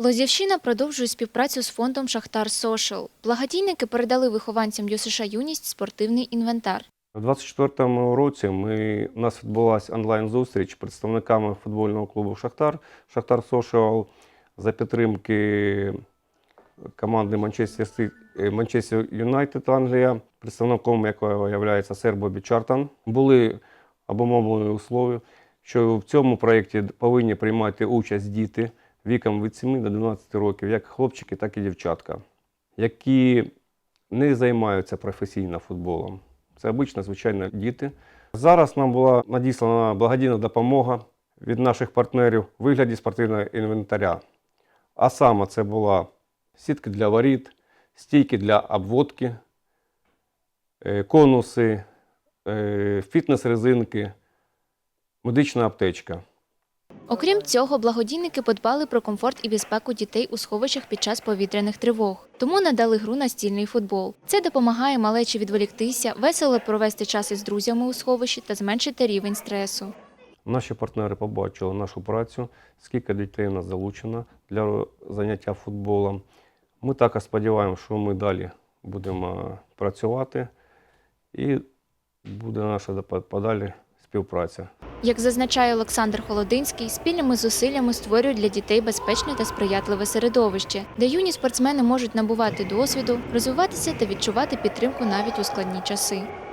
Лозівщина продовжує співпрацю з фондом Шахтар Сошел. Благодійники передали вихованцям ЮСШ Юність спортивний інвентар. У 24-му році ми, у нас відбулася онлайн-зустріч з представниками футбольного клубу Шахтар, Шахтар Social за підтримки команди Манчестер е, Манчестер Юнайтед Англія, представником якого є Сербо Бічартан. Були обумовлені условия, що в цьому проєкті повинні приймати участь діти віком від 7 до 12 років, як хлопчики, так і дівчатка, які не займаються професійно футболом. Це обично, звичайно, діти. Зараз нам була надіслана благодійна допомога від наших партнерів у вигляді спортивного інвентаря. А саме це була сітки для воріт, стійки для обводки, е, конуси, е, фітнес-резинки, медична аптечка. Окрім цього, благодійники подбали про комфорт і безпеку дітей у сховищах під час повітряних тривог. Тому надали гру настільний футбол. Це допомагає малечі відволіктися, весело провести час із друзями у сховищі та зменшити рівень стресу. Наші партнери побачили нашу працю, скільки дітей у нас залучено для заняття футболом. Ми також сподіваємося, що ми далі будемо працювати і буде наша подалі співпраця. Як зазначає Олександр Холодинський, спільними зусиллями створюють для дітей безпечне та сприятливе середовище, де юні спортсмени можуть набувати досвіду, розвиватися та відчувати підтримку навіть у складні часи.